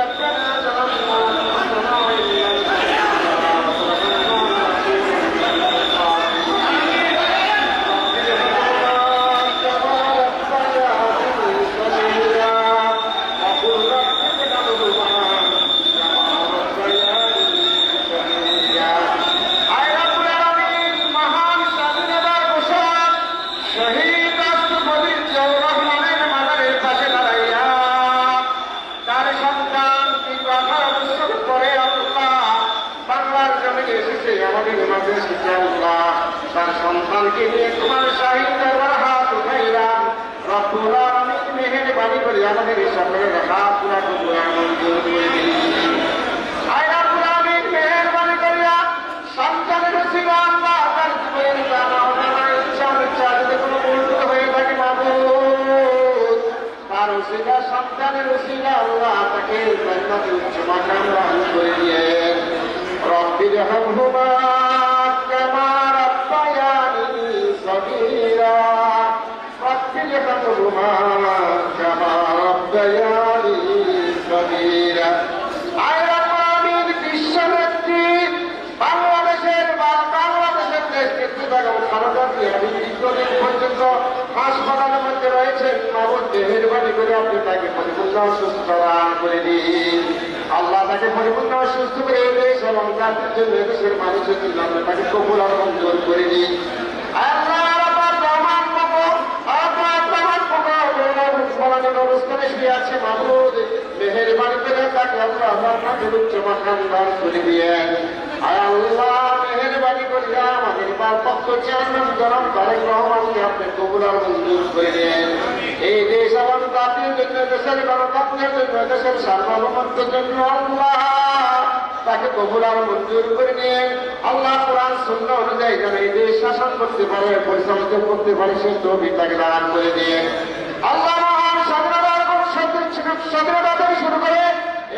Let's তার নিয়ে তোমার শাহিদ দরবার হাত উঠাইলাম। রব্বুল আলামিন মেহেরবানি করে আমাদের সকলের হাত পুরা মঞ্জুর করে দিন আয় রব্বুল আলামিন মেহেরবানি করিয়া সন্তানের রসিবা আল্লাহ তার জীবনের জানা অজানা ইচ্ছা ইচ্ছা যদি কোনো মূল্য হয়ে থাকে মাবুদ, তার রসিলা সন্তানের রসিলা আল্লাহ তাকে জান্নাতে উচ্চ মাকাম দান করে দিয়ে রব্বির হামহুমা সগীরা আয় রব্বানির বিশ্বনেত্রী বাংলাদেশের বাংলাদেশের দেশ নেত্রী বেগম খালেদা জিয়া দীর্ঘদিন পর্যন্ত হাসপাতালের মধ্যে রয়েছেন মামুদ দেহের বাড়ি করে আপনি তাকে পরিপূর্ণ সুস্থ করে দিন। আল্লাহ তাকে পরিপূর্ণ সুস্থ করে দেশ এবং জাতির জন্য দেশের মানুষের জন্য তাকে কবুল আর মঞ্জুর করে দিন। তাকে আমার আল্লাহ মঞ্জুর করে নিয়ে আল্লাহ কোরআন শূন্য অনুযায়ী যেন এই দেশ শাসন করতে পারে পরিচালিত করতে পারে সে তহবিল তাকে দান করে দিয়ে আল্লাহ স্বাধীনতা শুরু করে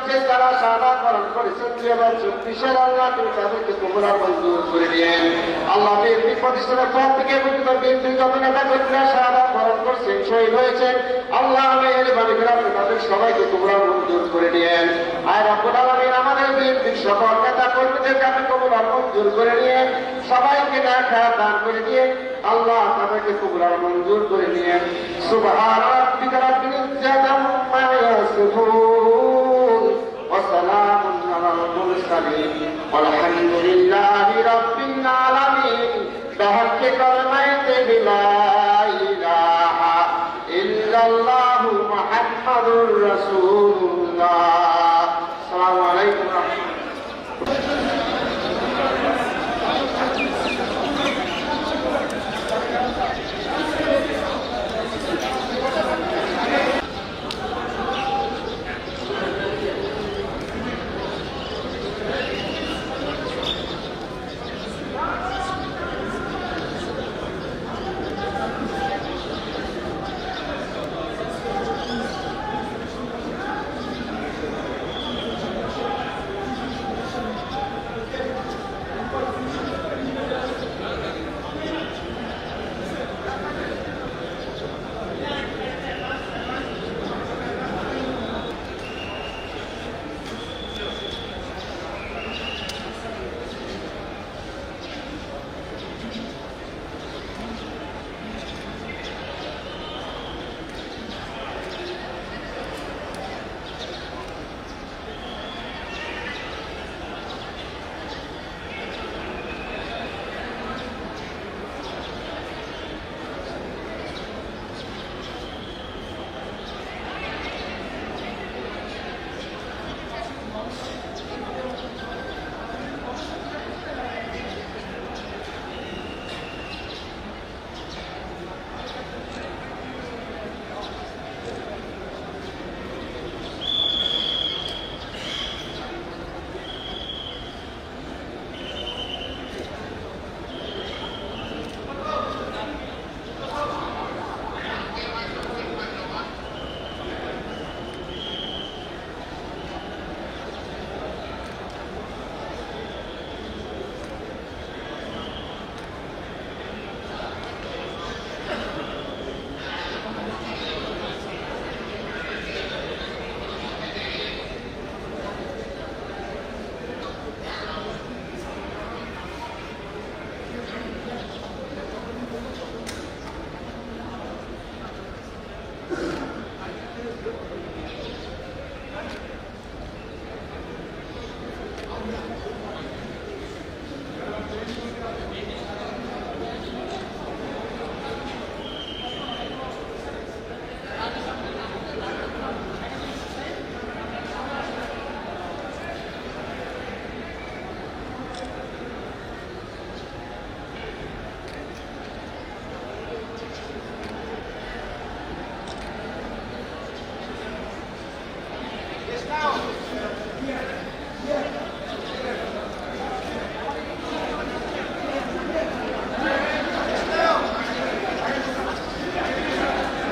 আগস্টে যারা শাহাদা বরণ করেছেন দুই হাজার চব্বিশের আল্লাহ তুমি তাদেরকে কবুরা মঞ্জুর করে নিন আল্লাহ বিএনপি প্রতিষ্ঠানের পর থেকে পর্যন্ত বিএনপি যত নেতা কর্মীরা শাহাদা বরণ করছেন শহীদ হয়েছেন আল্লাহ মেহের বাড়ি আপনি তাদের সবাইকে কবুরা মঞ্জুর করে নিয়েন আর রব্বুল আলামিন, আমাদের বিএনপির সকল নেতা কর্মীদেরকে আপনি কবুল আর মঞ্জুর করে নিয়ে সবাইকে দেখা দান করে দিয়ে আল্লাহ তাদেরকে আর মঞ্জুর করে নিয়ে সুবহান রাব্বিকা وسلام على المرسلين والحمد لله رب العالمين بحق كلمه